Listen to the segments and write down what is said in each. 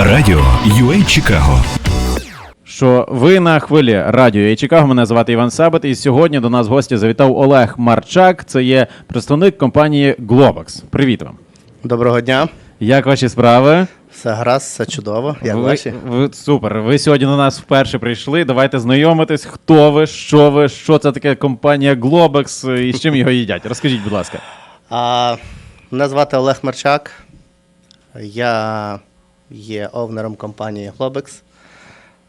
Радіо UA Чикаго. Що ви на хвилі радіо «Я Чикаго. Мене звати Іван Сабат, і сьогодні до нас в гості завітав Олег Марчак. Це є представник компанії Globox. Привіт вам. Доброго дня. Як ваші справи? Все гаразд, все чудово. Як ви, ваші? ви супер. Ви сьогодні до нас вперше прийшли. Давайте знайомитись. Хто ви, що ви, що це таке компанія Globox і з чим його їдять? Розкажіть, будь ласка. А, мене звати Олег Марчак. Я є овнером компанії Globex.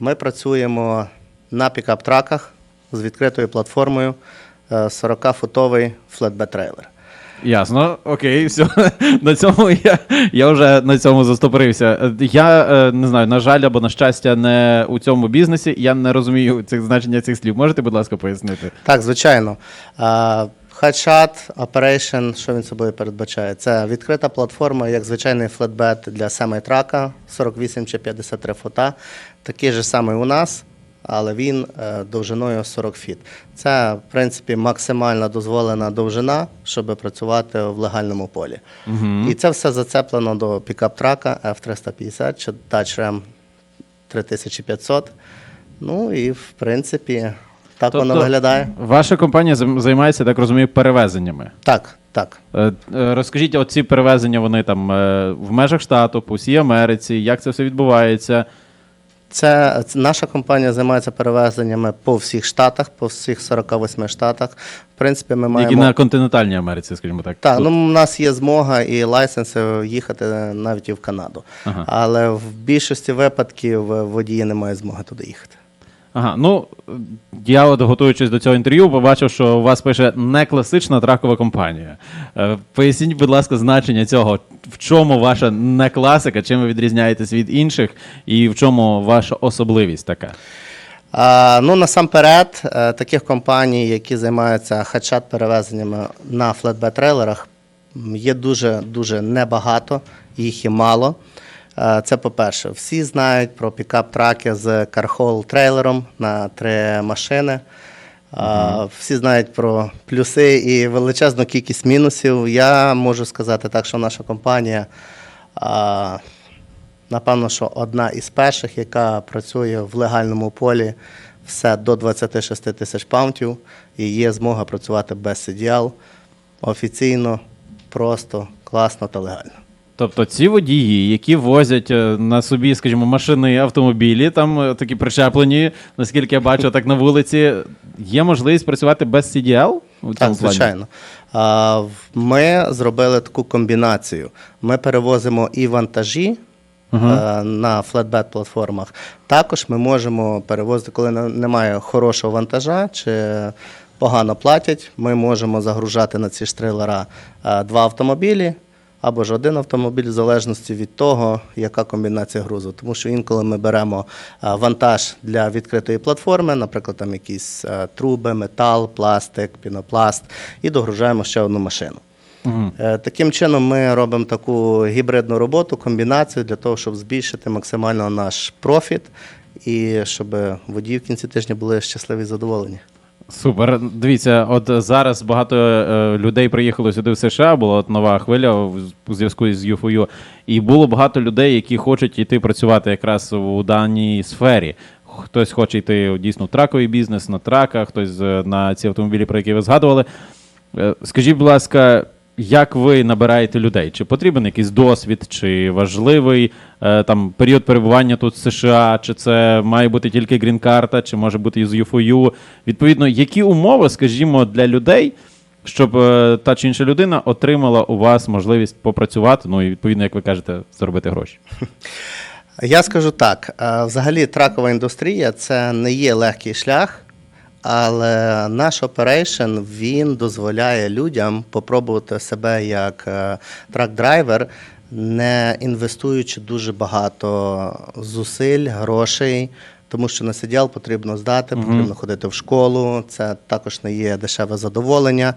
Ми працюємо на пікап-траках з відкритою платформою е, 40-футовий флетбет-трейлер. Ясно, окей, все. На цьому я, я вже на цьому застопорився. Я е, не знаю, на жаль, або на щастя, не у цьому бізнесі. Я не розумію цих значення цих слів. Можете, будь ласка, пояснити? Так, звичайно. Headshot Operation, що він собою передбачає? Це відкрита платформа, як звичайний флетбет для семайтрака 48 чи 53 фута. Такий же самий у нас, але він е, довжиною 40 фіт. Це, в принципі, максимальна дозволена довжина, щоб працювати в легальному полі. І це все зацеплено до пікап-трака F350 чи Dutch Ram 3500. Ну і, в принципі, так воно виглядає. Ваша компанія займ- займається, так розумію, перевезеннями. Так, так. Е, е, Розкажіть, оці перевезення, вони там е, в межах штату, по всій Америці, як це все відбувається? Це, це наша компанія займається перевезеннями по всіх штатах, по всіх 48 штатах. В принципі, ми Які маємо на континентальній Америці, скажімо так. так. Тут- Ну, у нас є змога і лайсенси їхати навіть і в Канаду. Ага. Але в більшості випадків водії не мають змоги туди їхати. Ага, ну я от готуючись до цього інтерв'ю, побачив, що у вас пише не класична тракова компанія. Е, Поясніть, будь ласка, значення цього. В чому ваша не класика, чим ви відрізняєтесь від інших, і в чому ваша особливість така? А, ну, насамперед, е, таких компаній, які займаються хедшат перевезеннями на флетбет-трейлерах, є дуже дуже небагато, їх і мало. Е, Це по-перше, всі знають про пікап-траки з кархол-трейлером на три машини. А, Всі знають про плюси і величезну кількість мінусів. Я можу сказати так, що наша компанія. Напевно, що одна із перших, яка працює в легальному полі все до 26 тисяч паунтів, і є змога працювати без CDL офіційно, просто, класно та легально. Тобто ці водії, які возять е, на собі, скажімо, машини і автомобілі, там е, такі причеплені, наскільки я бачу, так на вулиці, є можливість працювати без CDL? У Так, плані? звичайно. А, в- Ми зробили таку комбінацію. Ми перевозимо і вантажі. е, На флетбет платформах. Також ми можемо перевозити, коли не- немає хорошого вантажа чи погано платять. Ми можемо загружати на ці ж трейлера е, два автомобілі або ж один автомобіль, в залежності від того, яка комбінація грузу. Тому що інколи ми беремо е, вантаж для відкритої платформи, наприклад, там якісь е, труби, метал, пластик, пінопласт, і догружаємо ще одну машину. Е, Таким чином, ми робимо таку гібридну роботу, комбінацію для того, щоб збільшити максимально наш профіт і щоб водії в кінці тижня були щасливі і задоволені. Супер. Дивіться, от зараз багато е, людей приїхало сюди в США, була от нова хвиля в зв'язку з ЮФОЮ, і було багато людей, які хочуть йти працювати якраз у даній сфері. Хтось хоче йти дійсно в траковий бізнес на траках, хтось е, на ці автомобілі, про які ви згадували. Е, Скажіть, будь ласка, як ви набираєте людей? Чи потрібен якийсь досвід, чи важливий е, там період перебування тут в США, чи це має бути тільки грін-карта, чи може бути із ЮФОЮ? Відповідно, які умови, скажімо, для людей, щоб е, та чи інша людина отримала у вас можливість попрацювати, ну і відповідно, як ви кажете, заробити гроші? Я скажу так: е, взагалі тракова індустрія це не є легкий шлях, але наш оперейшн він дозволяє людям попробувати себе як трак-драйвер, не інвестуючи дуже багато зусиль, грошей. Тому що на сиділ потрібно здати, потрібно ходити в школу. Це також не є дешеве задоволення.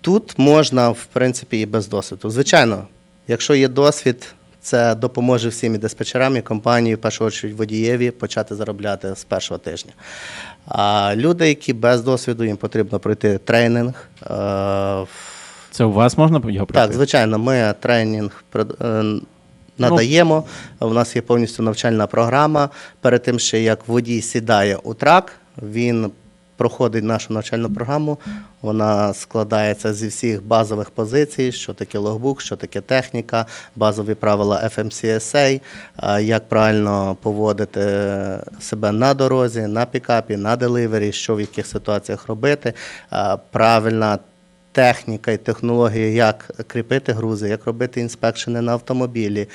Тут можна, в принципі, і без досвіду. Звичайно, якщо є досвід, це допоможе всім і диспетчерам, і компанії, в першу чергу водієві, почати заробляти з першого тижня. А люди, які без досвіду, їм потрібно пройти тренінг. Е, Це у вас можна його пройти? так, звичайно, ми тренінг е, надаємо. У нас є повністю навчальна програма. Перед тим, ще як водій сідає у трак, він проходить нашу навчальну програму. Вона складається зі всіх базових позицій, що таке логбук, що таке техніка, базові правила FMCSA, як правильно поводити себе на дорозі, на пікапі, на деливері, що в яких ситуаціях робити, правильна техніка і технології, як кріпити грузи, як робити інспекшени на автомобілі,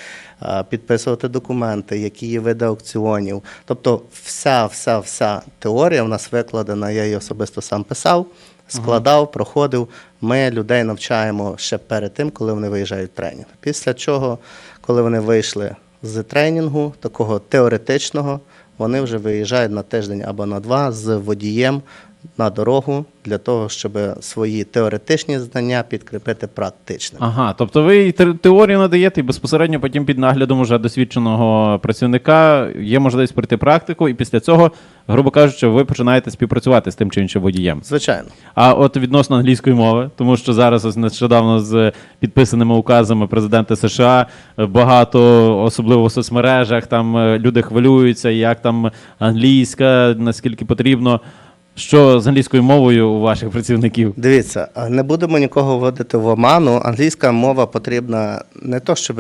підписувати документи, які є види аукціонів. Тобто вся, вся, вся теорія в нас викладена, я її особисто сам писав, складав, проходив. Ми людей навчаємо ще перед тим, коли вони виїжджають в тренінг. Після чого, коли вони вийшли з тренінгу, такого теоретичного, вони вже виїжджають на тиждень або на два з водієм на дорогу для того, щоб свої теоретичні знання підкріпити практичними. Ага, тобто ви теорію надаєте, і безпосередньо потім під наглядом уже досвідченого працівника є можливість пройти практику, і після цього, грубо кажучи, ви починаєте співпрацювати з тим чи іншим водієм. Звичайно. А от відносно англійської мови, тому що зараз ось нещодавно з підписаними указами президента США багато, особливо в соцмережах, там е, люди хвилюються, як там англійська, наскільки потрібно. Що з англійською мовою у ваших працівників? Дивіться, не будемо нікого вводити в оману. Англійська мова потрібна не то, щоб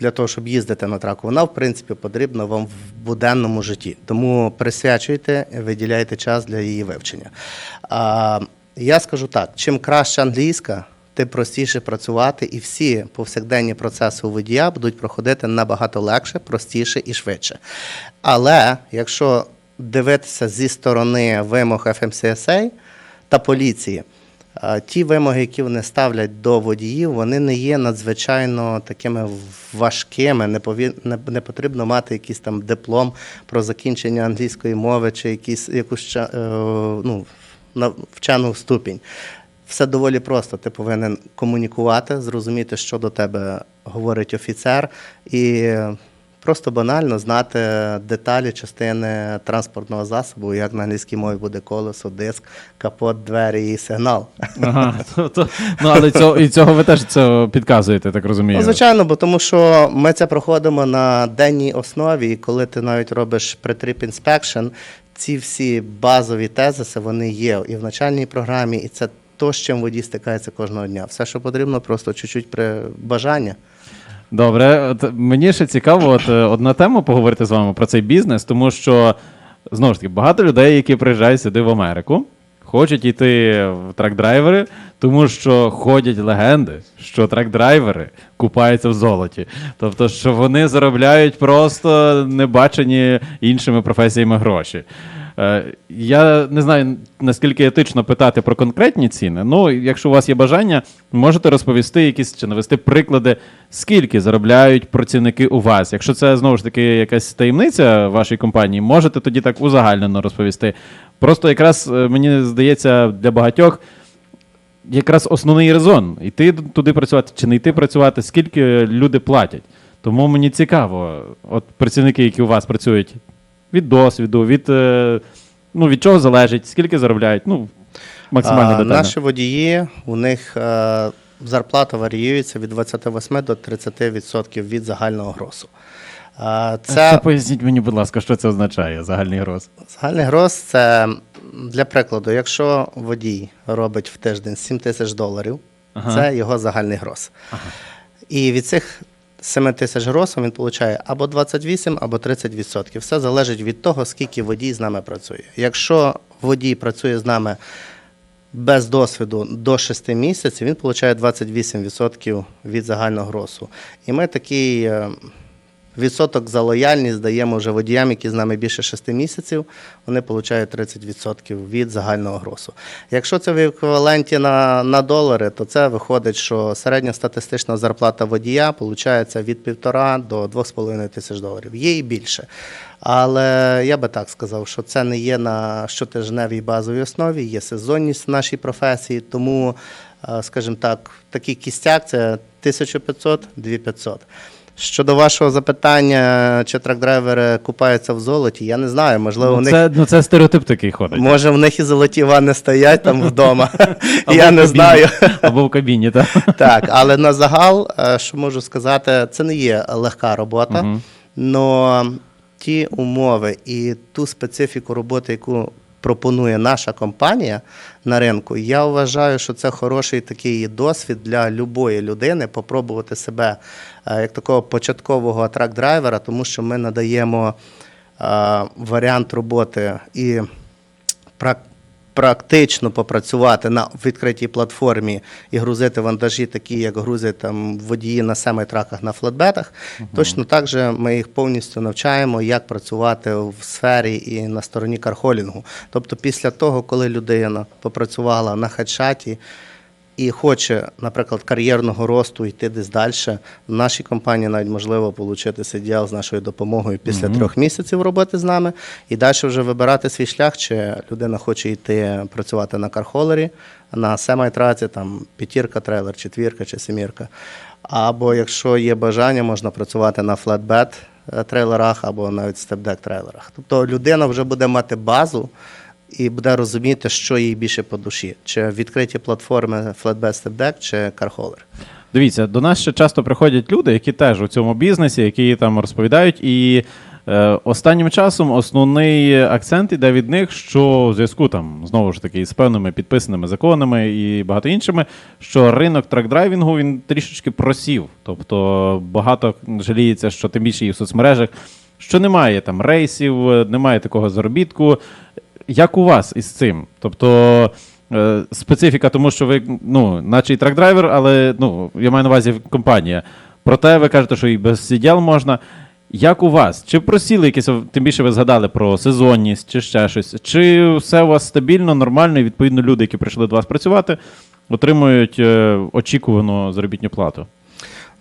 для того, щоб їздити на траку. Вона, в принципі, потрібна вам в буденному житті. Тому присвячуйте, виділяйте час для її вивчення. А, я скажу так: чим краще англійська, тим простіше працювати, і всі повсякденні процеси у водія будуть проходити набагато легше, простіше і швидше. Але якщо дивитися зі сторони вимог FMCSA та поліції, ті вимоги, які вони ставлять до водіїв, вони не є надзвичайно такими важкими. Не, пові... не, потрібно мати якийсь там диплом про закінчення англійської мови чи якісь, якусь е, ну, вчену ступінь. Все доволі просто. Ти повинен комунікувати, зрозуміти, що до тебе говорить офіцер, і просто банально знати деталі частини транспортного засобу, як на англійській мові буде колесо, диск, капот, двері і сигнал. Ага, то, то, ну але цього, і цього ви теж це підказуєте, так розумію. Ну, звичайно, бо тому що ми це проходимо на денній основі, і коли ти навіть робиш pre-trip inspection, ці всі базові тезиси вони є і в начальній програмі, і це то, з чим водій стикається кожного дня. Все, що потрібно, просто чуть-чуть при бажання. Добре, от мені ще цікаво, от е, одна тема поговорити з вами про цей бізнес, тому що знову ж таки багато людей, які приїжджають сюди в Америку, хочуть йти в трак-драйвери, тому що ходять легенди, що трак-драйвери купаються в золоті. Тобто, що вони заробляють просто небачені іншими професіями гроші. Е, Я не знаю, наскільки етично питати про конкретні ціни. Ну, якщо у вас є бажання, можете розповісти якісь чи навести приклади, скільки заробляють працівники у вас. Якщо це знову ж таки якась таємниця вашої компанії, можете тоді так узагальнено розповісти. Просто якраз е, мені здається, для багатьох якраз основний резон йти туди працювати чи не йти працювати, скільки люди платять. Тому мені цікаво, от працівники, які у вас працюють від досвіду, від, е, ну, від чого залежить, скільки заробляють, ну, максимально А, детально. наші водії, у них е, зарплата варіюється від 28 до 30% від загального гросу. А, Це... це поясніть мені, будь ласка, що це означає, загальний гроз. Загальний гроз це для прикладу, якщо водій робить в тиждень 7 тисяч доларів, Ага. це його загальний гроз. І від цих 7 тисяч гросом він отримує або 28, або 30%. Все залежить від того, скільки водій з нами працює. Якщо водій працює з нами без досвіду до 6 місяців, він отримує 28% від загального гросу. І ми такий. Відсоток за лояльність даємо вже водіям, які з нами більше 6 місяців, вони отримують 30% від загального гросу. Якщо це в еквіваленті на, на долари, то це виходить, що середня статистична зарплата водія виходить від 1,5 до 2,5 тисяч доларів. Є і більше. Але я би так сказав, що це не є на щотижневій базовій основі, є сезонність в нашій професії, тому, е, скажімо так, такий кістяк це 1500-2500. Щодо вашого запитання, чи трак-драйвери купаються в золоті, я не знаю. Можливо, у Ну, них це, ну, це стереотип такий ходить. може в них і золоті ванни стоять там вдома. Я не знаю. Або в кабіні, так. Так, але на загал, е, що можу сказати, це не є легка робота, але ті умови і ту специфіку роботи, яку пропонує наша компанія на ринку, я вважаю, що це хороший такий досвід для любої людини попробувати себе е, як такого початкового трак-драйвера, тому що ми надаємо е, варіант роботи і практично попрацювати на відкритій платформі і грузити вантажі, такі як грузять там водії на семитраках на флетбетах. Точно так же ми їх повністю навчаємо, як працювати в сфері і на стороні кархолінгу. Тобто, після того, коли людина попрацювала на хедшаті, і хоче, наприклад, кар'єрного росту йти десь далі, в нашій компанії навіть можливо отримати CDL з нашою допомогою після трьох місяців роботи з нами, і далі вже вибирати свій шлях, чи людина хоче йти працювати на кархолері, на семайтраці, там п'ятірка трейлер, четвірка чи семірка. Або якщо є бажання, можна працювати на флетбет е, трейлерах або навіть степдек трейлерах. Тобто людина вже буде мати базу і буде розуміти, що їй більше по душі: чи відкриті платформи Flatbed Deck, чи Кархолер. Дивіться, до нас ще часто приходять люди, які теж у цьому бізнесі, які там розповідають. І е, останнім часом основний акцент іде від них, що в зв'язку там знову ж таки з певними підписаними законами і багато іншими, що ринок трак-драйвінгу він трішечки просів. Тобто багато жаліється, що тим більше і в соцмережах, що немає там рейсів, немає такого заробітку. Як у вас із цим? Тобто е, специфіка, тому що ви, ну, наче і трак-драйвер, але ну, я маю на увазі компанія. Проте ви кажете, що і без сиділ можна. Як у вас? Чи просіли якісь, тим більше ви згадали про сезонність чи ще щось? Чи все у вас стабільно, нормально, і відповідно люди, які прийшли до вас працювати, отримують е, очікувану заробітну плату?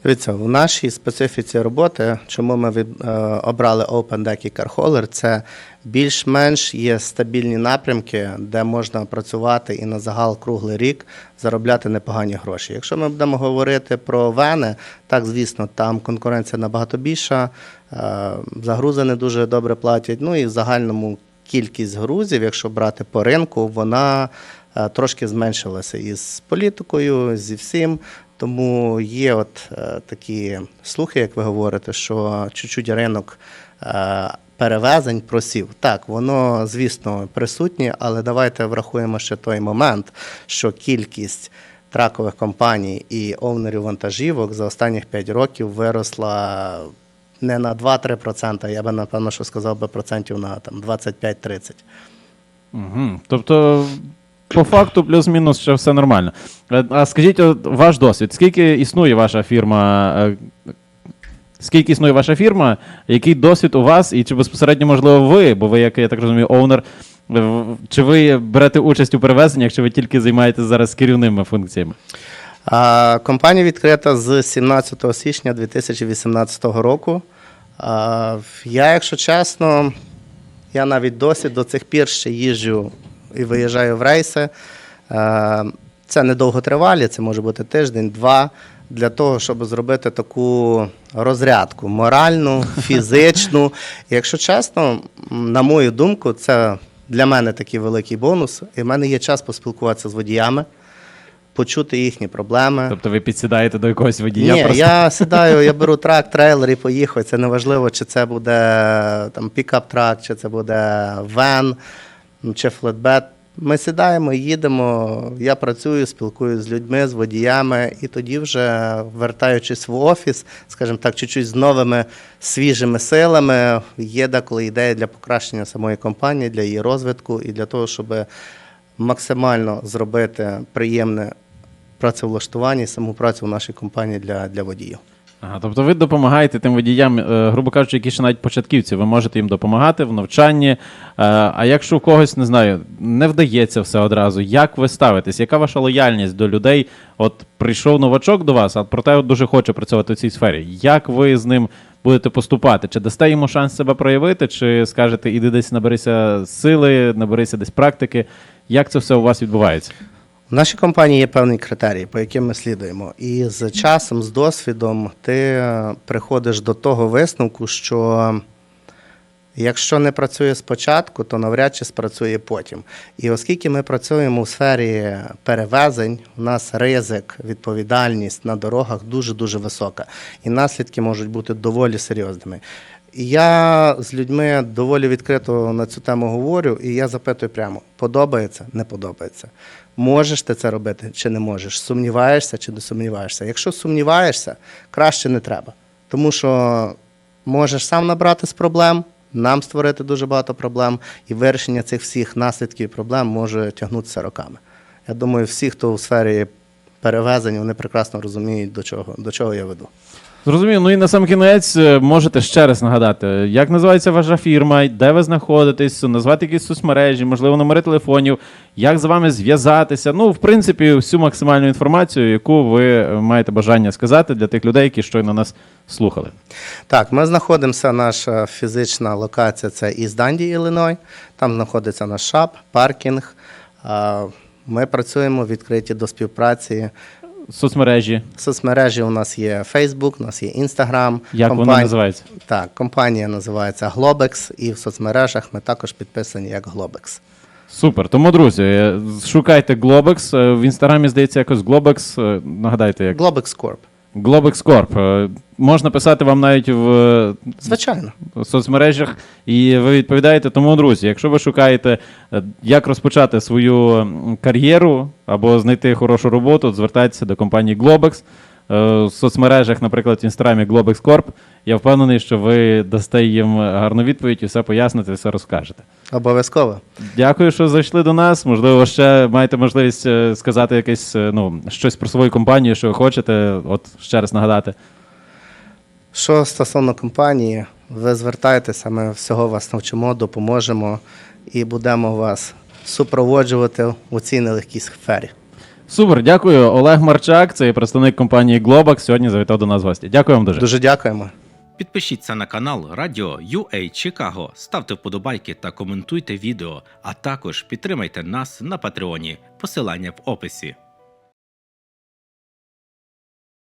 Дивіться, в нашій специфіці роботи, чому ми від, е, обрали Open Deck і Carholer, це більш-менш є стабільні напрямки, де можна працювати і на загал круглий рік заробляти непогані гроші. Якщо ми будемо говорити про вени, так звісно, там конкуренція набагато більша, е, загрузи не дуже добре платять. Ну і в загальному кількість грузів, якщо брати по ринку, вона е, трошки зменшилася із політикою, зі всім. Тому є от е, такі слухи, як ви говорите, що чуть-чуть ринок е, перевезень просів. Так, воно, звісно, присутнє, але давайте врахуємо ще той момент, що кількість тракових компаній і овнерів вантажівок за останніх 5 років виросла не на 2-3%, я би напевно що сказав би процентів на там 25-30. Угу. Тобто, по факту, плюс-мінус, ще все нормально. Е, А скажіть, ваш досвід, скільки існує ваша фірма? е, Скільки існує ваша фірма? Який досвід у вас, і чи безпосередньо, можливо, ви, бо ви, як я так розумію, оунер, чи ви берете участь у перевезеннях, чи ви тільки займаєтесь зараз керівними функціями? Компанія відкрита з 17 січня 2018 року. Я, якщо чесно, я навіть досі до цих пір ще їжджу і виїжджаю в рейси. А, Це недовготривалі, це може бути тиждень, два. Для того, щоб зробити таку розрядку моральну, фізичну. Якщо чесно, на мою думку, це для мене такий великий бонус. І в мене є час поспілкуватися з водіями, почути їхні проблеми. Тобто ви підсідаєте до якогось водія? Ні, просто? я сідаю, я беру трак, трейлер і поїхав. Це не важливо, чи це буде там пікап-трак, чи це буде вен, чи флетбет. Ми сідаємо, їдемо. Я працюю, спілкуюся з людьми, з водіями, і тоді, вже вертаючись в офіс, скажімо так, чуть-чуть з новими свіжими силами, є деколи ідея для покращення самої компанії, для її розвитку і для того, щоб максимально зробити приємне працевлаштування і саму працю в нашій компанії для, для водіїв. Ага, тобто ви допомагаєте тим водіям, е, грубо кажучи, які ще навіть початківці, ви можете їм допомагати в навчанні. Е, А якщо у когось, не знаю, не вдається все одразу, як ви ставитесь? Яка ваша лояльність до людей? От прийшов новачок до вас, а проте от дуже хоче працювати в цій сфері. Як ви з ним будете поступати? Чи дасте йому шанс себе проявити, чи скажете, іди десь наберися сили, наберися десь практики? Як це все у вас відбувається? В нашій компанії є певні критерії, по яким ми слідуємо. І з часом, з досвідом, ти е, приходиш до того висновку, що якщо не працює спочатку, то навряд чи спрацює потім. І оскільки ми працюємо у сфері перевезень, у нас ризик, відповідальність на дорогах дуже-дуже висока. І наслідки можуть бути доволі серйозними. Я з людьми доволі відкрито на цю тему говорю, і я запитую прямо: подобається, не подобається. Можеш ти це робити чи не можеш? Сумніваєшся чи не сумніваєшся? Якщо сумніваєшся, краще не треба. Тому що можеш сам набрати з проблем, нам створити дуже багато проблем, і вирішення цих всіх наслідків і проблем може тягнутися роками. Я думаю, всі, хто у сфері перевезень, вони прекрасно розуміють, до чого, до чого я веду. Зрозумів. Ну і на сам кінець е, можете ще раз нагадати, як називається ваша фірма, де ви знаходитесь, назвати якісь соцмережі, можливо, номери телефонів, як з вами зв'язатися. Ну, в принципі, всю максимальну інформацію, яку ви маєте бажання сказати для тих людей, які щойно нас слухали. Так, ми знаходимося, наша фізична локація це із Данді, Іллиной. Там знаходиться наш шап, паркінг. Ми працюємо відкриті до співпраці. Соцмережі, Соцмережі у нас є Facebook, у нас є Instagram. як вони Компанія- називаються? Так, компанія називається Globex, і в соцмережах ми також підписані як Globex. Супер. Тому, друзі, е, шукайте Globex. е, В інстаграмі здається якось Globex. е, Нагадайте, як Globex Corp. Globex Corp. Можна писати вам навіть в Звичайно. соцмережах, і ви відповідаєте. Тому, друзі, якщо ви шукаєте, е, як розпочати свою кар'єру або знайти хорошу роботу, звертайтеся до компанії Globex. Е, В соцмережах, наприклад, в інстаграмі Globex Corp. Я впевнений, що ви дасте їм гарну відповідь і все поясните, все розкажете. Обов'язково. Дякую, що зайшли до нас. Можливо, ще маєте можливість е, сказати якесь ну, щось про свою компанію, що ви хочете. От ще раз нагадати. Що стосовно компанії, ви звертайтеся, ми всього вас навчимо, допоможемо і будемо вас супроводжувати у цій нелегкій сфері. Супер, дякую. Олег Марчак, це є представник компанії Globax. Сьогодні завітав до нас в гості. Дякую вам дуже. Дуже дякуємо. Підпишіться на канал Радіо UA Чикаго, ставте вподобайки та коментуйте відео, а також підтримайте нас на Патреоні. Посилання в описі.